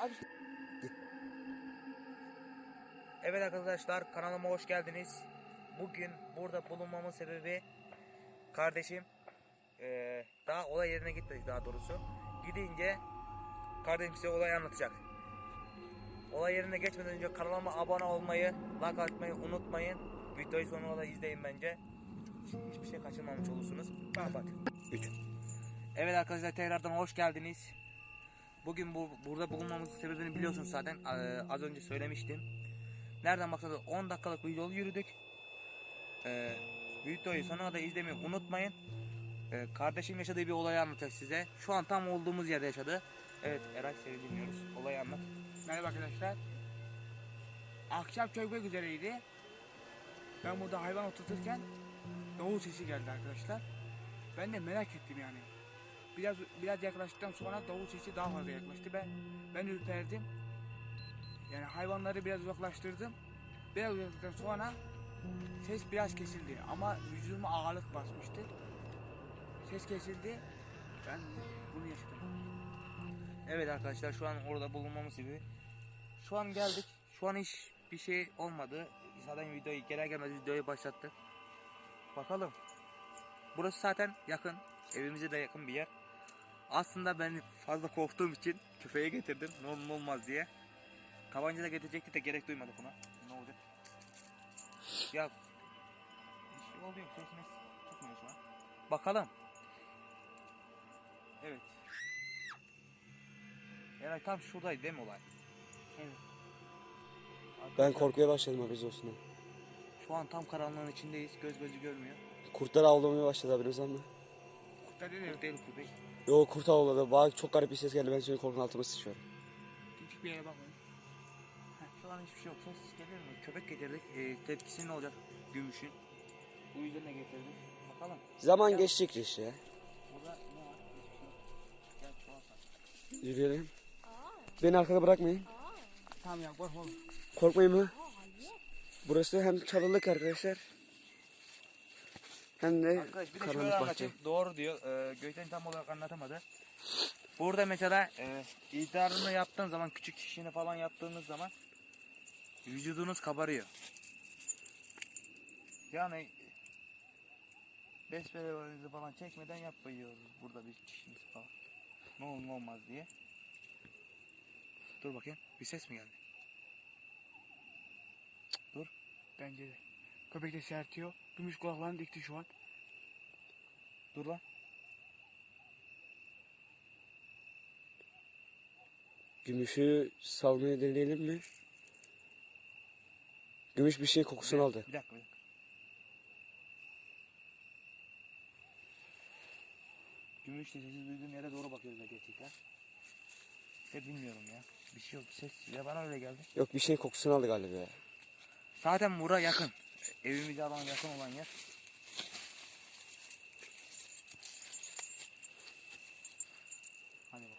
Abi Evet arkadaşlar kanalıma hoş geldiniz. Bugün burada bulunmamın sebebi kardeşim eee, daha olay yerine gitmedik daha doğrusu. Gidince kardeşim size olayı anlatacak. Olay yerine geçmeden önce kanalıma abone olmayı, like atmayı unutmayın. Videoyu sonuna kadar izleyin bence. Hiç- Hiçbir şey kaçırmamış olursunuz. Kapat. 3. Evet arkadaşlar tekrardan hoş geldiniz. Bugün bu, burada bulunmamızın sebebini biliyorsunuz zaten. Eee, az önce söylemiştim. Nereden baksanız 10 dakikalık bir yol yürüdük. Ee, videoyu sonuna da izlemeyi unutmayın. Ee, kardeşim yaşadığı bir olayı anlatacak size. Şu an tam olduğumuz yerde yaşadı. Evet Eray seni dinliyoruz. Olayı anlat. merhaba arkadaşlar. Akşam çökmek üzereydi. Ben burada hayvan oturturken davul sesi geldi arkadaşlar. Ben de merak ettim yani. Biraz biraz yaklaştıktan sonra davul sesi daha fazla yaklaştı. Ben ben ürperdim. Yani hayvanları biraz uzaklaştırdım. Biraz uzaklaştıktan sonra ses biraz kesildi ama vücuduma ağırlık basmıştı. Ses kesildi. Ben bunu yaşadım. Evet arkadaşlar şu an orada bulunmamız sebebi. Şu an geldik. Şu an hiç bir şey olmadı. Zaten videoyu gelir gelmez videoyu başlattık. Bakalım. Burası zaten yakın. Evimize de yakın bir yer. Aslında ben fazla korktuğum için köpeğe getirdim. Ne olur olmaz diye. Tabanca da getirecekti de gerek duymadık ona. Ne olacak? Ya bir şey oluyor. Sesiniz çıkmıyor şu an. Bakalım. Evet. Eray tam şuradaydı değil mi olay? Evet. Ben korkuya başladım haberiniz olsun. Şu an tam karanlığın içindeyiz. Göz gözü görmüyor. Kurtlar avlamaya başladı haberiniz mı? Kurtlar dedi Kurt değil köpek. Yo kurt avladı. Bana çok garip bir ses geldi. Ben şimdi korkunun altıma sıçıyorum. küçük bir yere bakmayın. Şu an hiçbir şey yok. Ses gelir mi? Köpek getirdik. Ee, tepkisi ne olacak? Gümüşün. Bu yüzden de getirdik. Bakalım. Zaman geçtikçe işte. Burada ne var? Hiçbir şey yok. Gel an sen. Yürüyelim. Beni arkada bırakmayın. Tamam ya korkma oğlum. Korkmayın mı? Burası hem çalılık arkadaşlar. Hem de Arkadaş bir de şöyle karanlık bahçe. anlatayım. Doğru diyor. Ee, Gökten tam olarak anlatamadı. Burada mesela e, idrarını yaptığın zaman küçük şişini falan yaptığınız zaman vücudunuz kabarıyor. Yani besmelelerinizi falan çekmeden yapıyoruz burada bir çişimiz falan. Ne olur ne olmaz diye. Dur bakayım. Bir ses mi geldi? Bence de. Köpek de sertiyor. Gümüş kulaklarını dikti şu an. Dur lan. Gümüşü salmaya deneyelim mi? Gümüş bir şeyin kokusunu aldı. Bir dakika bir dakika. Gümüş de sesi duyduğum yere doğru bakıyoruz gerçekten. İşte bilmiyorum ya. Bir şey yok. Ses ya bana öyle geldi. Yok bir şeyin kokusunu aldı galiba. ya. Zaten bura yakın. Evimize alan yakın olan yer. Hadi bakalım.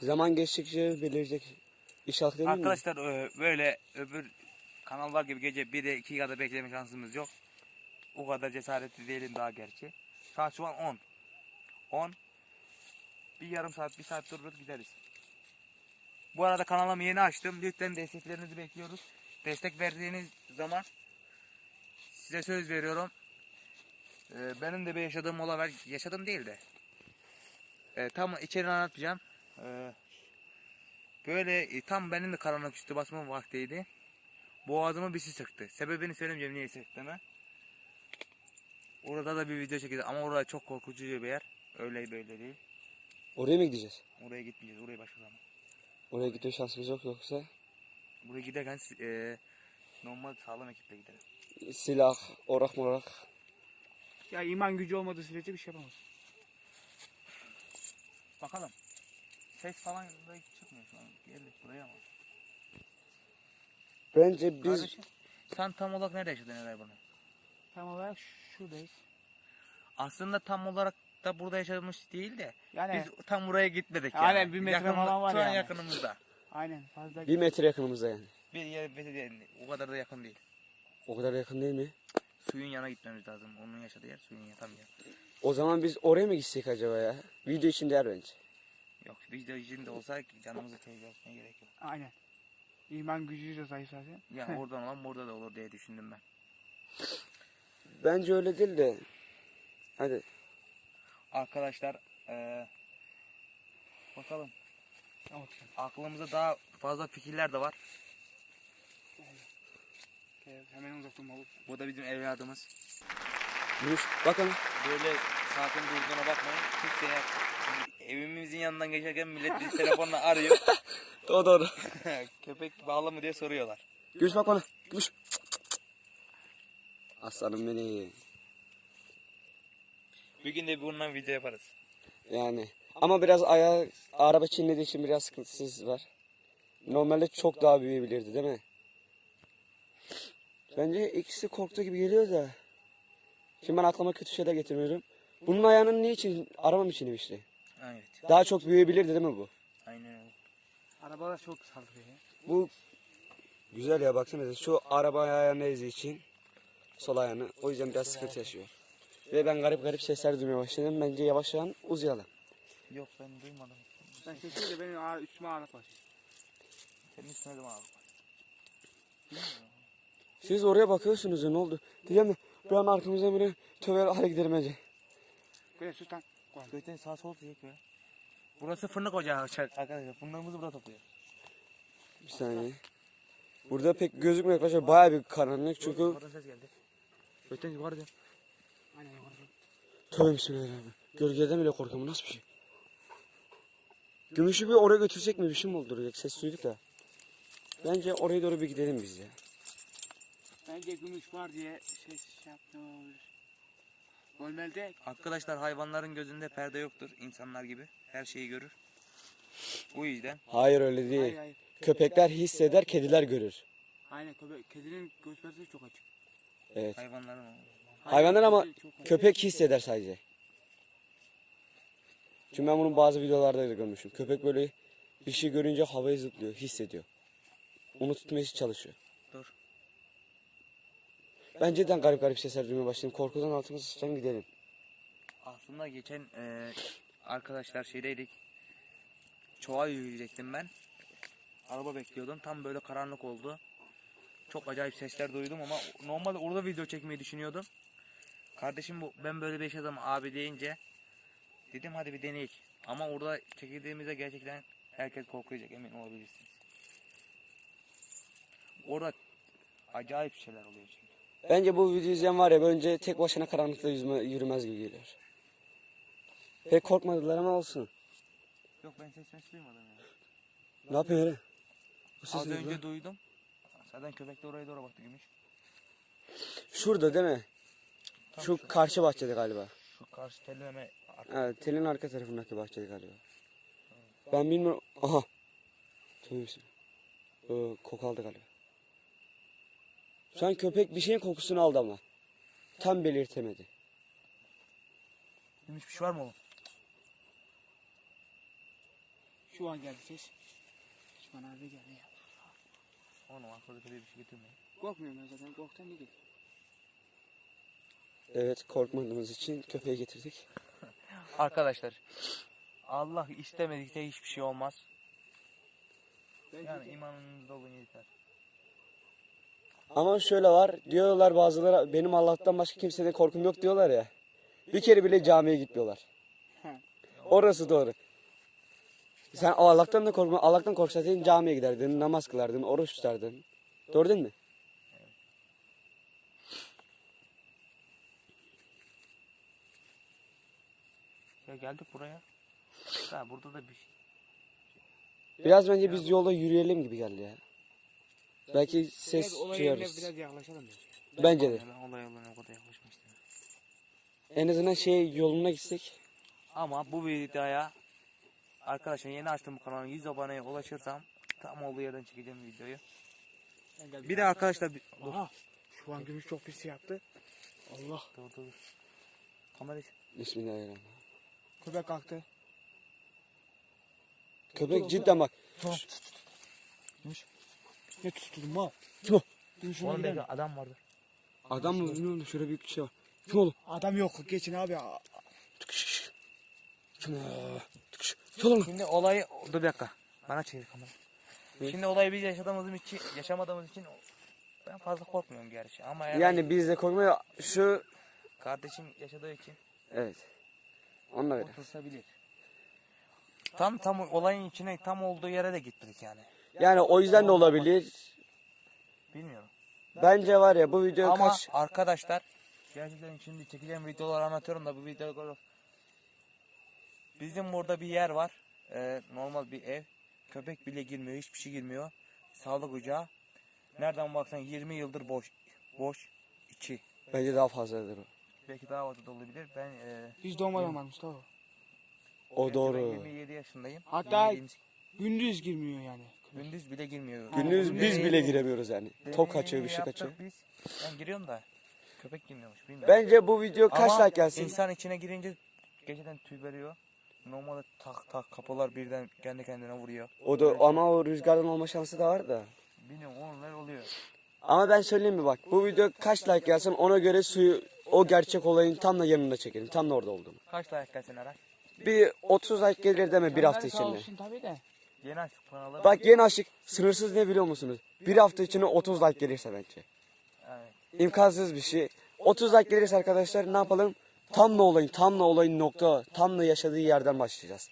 Zaman geçtikçe belirecek işaret değil mi? Arkadaşlar e, böyle öbür kanallar gibi gece 1'e 2 kadar bekleme şansımız yok. O kadar cesaretli değilim daha gerçi. Saat şu an 10. 10. Bir yarım saat, bir saat dururuz gideriz. Bu arada kanalımı yeni açtım. Lütfen desteklerinizi bekliyoruz. Destek verdiğiniz zaman size söz veriyorum. e, benim de bir yaşadığım olay var. Yaşadım değil de. E, tam içeriğini anlatmayacağım. E, Böyle e, tam benim de karanlık üstü basma vaktiydi. Boğazıma bir şey sıktı. Sebebini söylemeyeceğim niye sıktığını. Orada da bir video çekildi ama orada çok korkutucu bir yer. Öyle böyle değil. Oraya mı gideceğiz? Oraya gitmeyeceğiz. Oraya başka zaman. Oraya gitme şansımız yok yoksa Buraya giderken e, normal sağlam ekiple gidelim. Silah, orak morak. Ya iman gücü olmadığı sürece bir şey yapamaz. Bakalım. Ses falan da çıkmıyor şu an. Geldik buraya ama. Bence biz Kardeşim, sen tam olarak nerede yaşadın Eray bunu? Tam olarak şuradayız. Aslında tam olarak da burada yaşamış değil de Yani biz tam buraya gitmedik Aynen, yani. bir metre falan var şu an yani. yakınımızda. aynen fazla bir metre yakınımızda yani. Bir yer bir yer- o kadar da yakın değil. O kadar yakın değil mi? Suyun yana gitmemiz lazım. Onun yaşadığı yer suyun yanı tam yer. O zaman biz oraya mı gitsek acaba ya? Video için değer bence. Yok video içinde olsa canımızı tehlikeye atmaya gerek yok. Aynen. İman gücü de zayıf zaten. Yani oradan olan burada da olur diye düşündüm ben. Bence öyle değil de. Hadi. Arkadaşlar eee, bakalım Evet. aklımıza daha fazla fikirler de var. Hemen uzak durma olur. Bu da bizim evladımız. Yunus bakalım. Böyle saatin durduğuna bakmayın. Kimseye evimizin yanından geçerken millet bizi telefonla arıyor. Doğru doğru. Köpek bağlı mı diye soruyorlar. Gümüş bak bana. Gümüş. Aslanım beni. Bir gün de bundan video yaparız. Yani. Ama biraz ayağı araba çinlediği için biraz sıkıntısız var. Normalde çok daha büyüyebilirdi değil mi? Bence ikisi korktu gibi geliyor da. Şimdi ben aklıma kötü şeyler getirmiyorum. Bunun ayağının niçin araba mı çiğnemişti? Evet. Daha çok büyüyebilirdi değil mi bu? Aynen öyle. Arabalar çok saldırıyor. Bu güzel ya baksana şu araba ayağını ezdiği için sol ayağını o yüzden biraz sıkıntı yaşıyor. Ve ben garip garip sesler duymaya başladım. Bence yavaş yavaş uzayalım. Yok ben duymadım. Ben sesiyle benim ağır, üstüme ağırlık var. Senin üstüne de mi abi? Siz oraya bakıyorsunuz ya ne oldu? Diyeceğim de bir an arkamızdan biri tövbe hale gidelim bence. Böyle sus lan. Gökten sağ sol diyecek be. Burası fırınık ocağı arkadaşlar. Fırınlarımızı burada topluyor. Bir saniye. Burada pek gözükmüyor arkadaşlar. Bayağı bir karanlık çünkü Oradan ses geldi. Gökten yukarıda. Aynen yukarı. tövbe bismillahirrahmanirrahim. Gölgeden bile korkuyorum nasıl bir şey? Gümüşü bir oraya götürsek mi bir şey mi olduracak? Ses duyduk da. Bence oraya doğru bir gidelim biz ya. Bence gümüş var diye şey yaptı olabilir. Normalde Arkadaşlar hayvanların gözünde perde yoktur. insanlar gibi. Her şeyi görür. Bu yüzden Hayır öyle hayır değil. hayır. Köpekler hisseder, kediler görür. Aynen köpek, kedinin göz perdesi çok açık. Evet. hayvanların Hayvanlar ama çok köpek hisseder sadece. Çünkü ben bunu bazı videolarda da görmüşüm. Köpek böyle bir şey görünce havaya zıplıyor, hissediyor. Onu tutmaya çalışıyor. Ben cidden garip garip sesler duymaya başladım. Korkudan altımıza sıçrayım gidelim. Aslında geçen eee, arkadaşlar şeydeydik. Çoğa yürüyecektim ben. Araba bekliyordum. Tam böyle karanlık oldu. Çok acayip sesler duydum ama normalde orada video çekmeyi düşünüyordum. Kardeşim bu ben böyle bir yaşadım abi deyince dedim hadi bir deneyek. Ama orada çekildiğimizde gerçekten herkes korkacak emin olabilirsiniz. Orada acayip şeyler oluyor çünkü. Bence bu videoyu izleyen var ya önce tek başına karanlıkta yüzme, yürümez gibi geliyor. Pek korkmadılar ama olsun. Yok ben ses ses duymadım ya. Ne yapıyor öyle? Bu ses Az önce lan? duydum. Zaten köpek de oraya doğru baktı gümüş. Şurada değil mi? Tam Şu karşı bahçede galiba. Şu karşı telime. Evet, telin arka tarafındaki bahçede galiba. Ben bilmiyorum. Aha. Tövbe bismillah. Ee, koku aldı galiba. Şu an köpek bir şeyin kokusunu aldı ama. Tam belirtemedi. Gümüş bir şey var mı oğlum? Şu an geldi ses. Şu an abi geldi ya. Oğlum arkada bir şey getirmeyin. Korkmuyorum ben zaten. Korktan değil. Evet korkmadığımız için köpeği getirdik. Arkadaşlar Allah istemedikçe hiçbir şey olmaz. Yani imanınızda olun yeter. Ama şöyle var. Diyorlar bazıları benim Allah'tan başka kimseden korkum yok diyorlar ya. Bir kere bile camiye gitmiyorlar. Orası doğru. Sen Allah'tan da korkma. Allah'tan korksaydın camiye giderdin, namaz kılardın, oruç tutardın. Doğru değil mi? Ya geldik buraya. Ha burada da bir şey. Biraz bence biz yolda yürüyelim gibi geldi ya. Belki ses olay yerine duyarız. biraz yaklaşalım bence. Bence de. Ben olay yoluna o kadar yaklaşmıştım. En azından şey yoluna gitsek. Ama bu videoya arkadaşlar yeni açtım bu kanalı 100 aboneye ulaşırsam tam olduğu yerden çekeceğim videoyu. Bir de arkadaşlar bir... Dur, Aha. Şu an gümüş çok pis yaptı. Allah. dur, dur. dur. Kamerayı Bismillahirrahmanirrahim. Köpek kalktı. Köpek cidden bak. Gümüş. Ne tuttun mal? Kim o? Gümüş Oğlum ona belki gidelim. adam vardır. Adam mı? Bilmiyorum şöyle büyük bir şey var. Kim oğlum? Adam yok. Geçin abi. Tıkış. Kim o? Tıkış. Yolun. Şimdi olayı dur bir dakika. Bana çevir kamerayı. Şimdi olayı biz yaşadığımız için, yaşamadığımız için ben fazla korkmuyorum gerçi ama yani, Yani biz de korkmuyor. Şu kardeşim yaşadığı için evet. Onunla öyle. korkulabilir. Tam tam olayın içine tam olduğu yere de gittik yani. Yani o yüzden de olabilir. Bilmiyorum. Bence var ya bu video Ama kaç arkadaşlar gerçekten şimdi çekeceğim videoları anlatıyorum da bu videoları bizim burada bir yer var. Ee, normal bir ev. Köpek bile girmiyor, hiçbir şey girmiyor. Sağlık ocağı. Nereden baksan 20 yıldır boş. Boş. içi. bence daha fazladır o. Belki daha fazla da olabilir. Ben e, Hiç doğmadan varmış tamam. O doğru. 27 yaşındayım. Hatta- 27 Gündüz girmiyor yani. Gündüz bile girmiyor. Gündüz biz bile giremiyoruz yani. Kaçıyor, deneyimi bir şey kaçıyor. Biz. Ben giriyorum da köpek girmiyormuş. Bilmiyorum. Bence bu video kaç Ama like gelsin? insan içine girince geceden tüy veriyor. Normalde tak tak kapılar birden kendi kendine vuruyor. O da ama o rüzgardan olma şansı da var da. Bilmiyorum onlar oluyor. Ama ben söyleyeyim mi bak bu video kaç like gelsin ona göre suyu o gerçek olayın tam da yanında çekelim. Tam da orada olduğunu. Kaç like gelsin Aray? Bir 30 like gelir deme bir hafta içinde. olsun tabii de. Yeni açtık kanalı. Bak yeni aşık sınırsız ne biliyor musunuz? Bir hafta içinde 30 like gelirse bence. Evet. İmkansız bir şey. 30 like gelirse arkadaşlar ne yapalım? Tam da olayın, tam da olayın nokta, tam da yaşadığı yerden başlayacağız.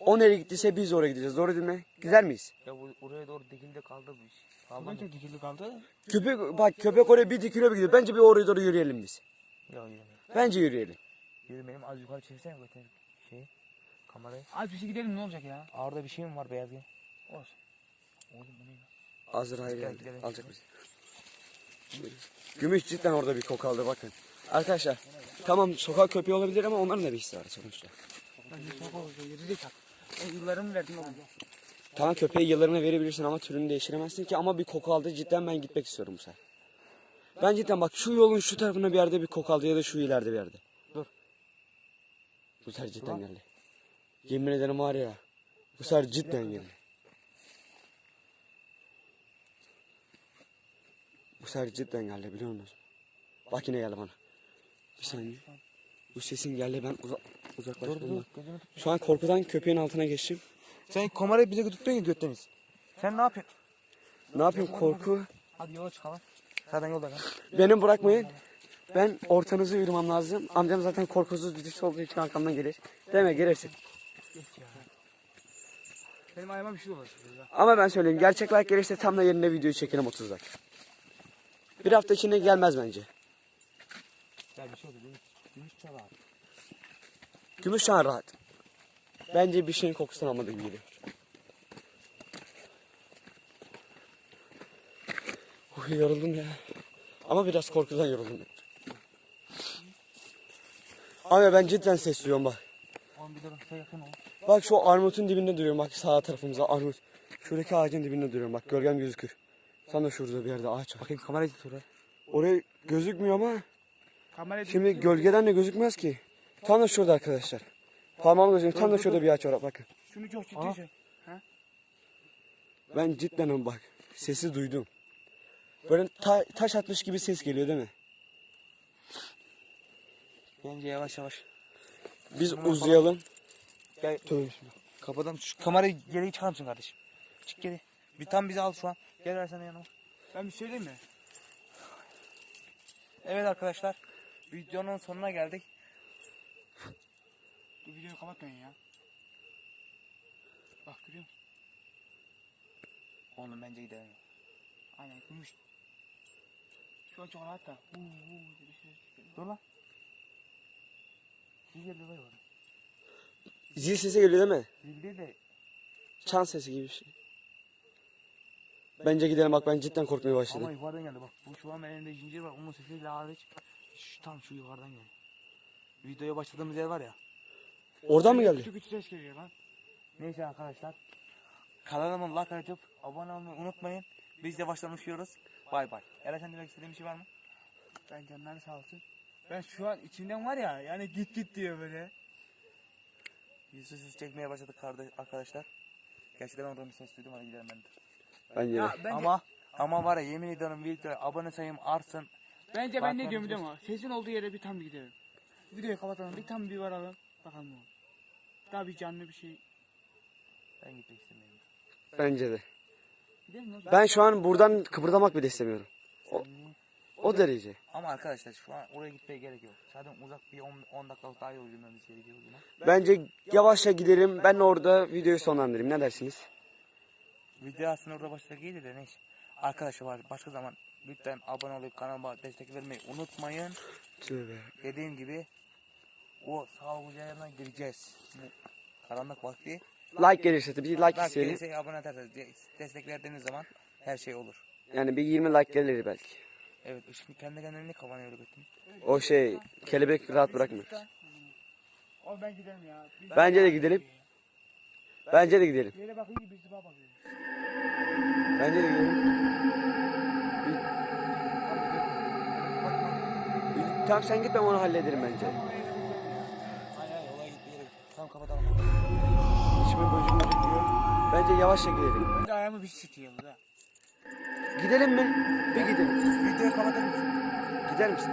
O nereye gittiyse biz oraya gideceğiz. Doğru değil mi? Gider miyiz? Ya bu oraya doğru dikildi kaldı bu iş. Kaldı çok dikili kaldı. Köpek, bak köpek oraya bir dikiliyor bir gidiyor. Bence bir oraya doğru yürüyelim biz. Yok yürümeyelim. Bence yürüyelim. Yürümeyelim az yukarı çevirsene götür şeyi. Kamerayı. Az bir şey gidelim ne olacak ya? Orada bir şey mi var beyaz bir? Olsun. Oğlum bu ne ya? Azrail Gel, geldi. gidelim. Alacak bizi. Gümüş cidden orada bir koku aldı bakın. Arkadaşlar tamam sokak köpeği olabilir ama onların da bir hissi var sonuçta. Ben yıllarımı verdim oğlum. Tamam köpeği yıllarına verebilirsin ama türünü değiştiremezsin ki ama bir koku aldı cidden ben gitmek istiyorum bu sefer. Ben cidden bak şu yolun şu tarafına bir yerde bir koku aldı ya da şu ileride bir yerde. Dur. Bu sefer cidden geldi. Yemin ederim var ya. Bu sefer cidden geldi. Bu sefer cidden geldi biliyor musun? Bak yine geldi bana. Bir saniye. Bu sesin geldi ben uza uzaklaştım. Şu an korkudan köpeğin altına geçtim. Sen kamerayı bize götürttün ya göttünüz. Sen ne yapıyorsun? Ne yapayım korku? Hadi yola çıkalım. Zaten yolda kal. Beni bırakmayın. Ben ortanızı yürümem lazım. Amcam zaten korkusuz birisi olduğu için arkamdan gelir. Deme gelirsin. Benim ayağıma bir şey olur. Ama ben söyleyeyim gerçek like gelirse tam da yerine videoyu çekelim 30 dakika. Bir hafta içinde gelmez bence. Gel bir şey oldu. Gümüş, gümüş çal abi. Gümüşhane rahat. Bence bir şeyin kokusunu almadığı gibi geliyor. Uy, yoruldum ya. Ama biraz korkudan yoruldum. Abi ben cidden ses duyuyorum bak. Oğlum bir durun size yakın ol. Bak şu armutun dibinde duruyorum bak sağ tarafımıza armut. Şuradaki ağacın dibinde duruyorum bak gölgem gözükür. Sen de şurada bir yerde ağaç. Bakayım kamerayı tut oraya. Oraya gözükmüyor ama Kamerayı şimdi gölgeden de gözükmez ki. Tam da şurada arkadaşlar. Parmağım gözüküyor tam da şurada bir ağaç var bakın. Şunu çok ciddi şey. Ben cidden bak sesi duydum. Böyle ta- taş atmış gibi ses geliyor değil mi? Bence yavaş yavaş. Biz uzayalım. Gel. Tövbe bismillah. Kapıdan şu kamerayı geri çıkar mısın kardeşim? Çık geri. Bir tam bizi al şu an. Gel versene yanıma. Ben bir söyleyeyim mi? Evet arkadaşlar. Videonun sonuna geldik. Dur videoyu kapatmayın ya. Bak görüyor musun? Oğlum bence gidelim. Aynen gümüş. Şu an çok rahat da. Şey. Dur lan. Bir geldi var. Zil sesi geliyor değil mi? Bildi de Çan sesi gibi bir şey. Bence gidelim bak ben cidden korkmaya ama başladım. yukarıdan geldi bak. Bu şu an elinde zincir var. Onun sesiyle hariç. Şu, tam şu yukarıdan geldi. Videoya başladığımız yer var ya. Oradan mı geldi? Küçük küçük ses geliyor lan. Neyse arkadaşlar. Kanalıma like atıp abone olmayı unutmayın. Biz yavaştan uçuyoruz. Bay bay. Eren sen demek istediğin bir şey var mı? Ben canları sağ olsun. Ben şu an içimden var ya yani git git diyor böyle. Yüzsüz çekmeye başladık kardeş arkadaşlar. Gerçekten oradan bir ses duydum hadi gidelim ben de. De. Ya bence, Ama ama var ya yemin ediyorum videoya abone sayım artsın. bence ben ne ben diyorum biliyor musun? Sesin olduğu yere bir tam bir gidelim. Videoyu kapatalım bir tam bir varalım. Bakalım ne olur. Daha bir canlı bir şey. Ben gitmek istemiyorum. Bence de. Mi? Ben şu an buradan kıpırdamak bile istemiyorum. O, o derece. Ama arkadaşlar şu an oraya gitmeye gerek yok. Zaten uzak bir 10, 10 dakikalık daha yol yürümemiz gerekiyor o. Bence yavaşça gidelim. Ben orada videoyu sonlandırayım. Ne dersiniz? Video aslında orada başta giydi de neyse. Arkadaşlar var başka zaman lütfen abone olup kanalıma destek vermeyi unutmayın. Tövbe. Dediğim gibi o sağlık yerine gireceğiz. Karanlık vakti. Like gelirse bir like Like isteyelim. gelirse abone ederseniz de- destek verdiğiniz zaman her şey olur. Yani bir 20 like gelir belki. Evet ışık kendi kendine ne kafana öyle götün. O şey kelebek rahat bırakmıyor. O ben gidelim ya. Biz- Bence de gidelim. Bence de gidelim. Yere bakıyor ki birisi bana bakıyor. Bence de gidelim. Tamam sen git ben onu hallederim bence. Hayır hayır olaya gitmeye gerek yok. Tamam kapatalım. İçime bocum diyor. Bence yavaşça gidelim. Ben de ayağımı bir sıkıyor da. Gidelim mi? Bir gidelim. Videoyu kapatır mısın? Gider misin?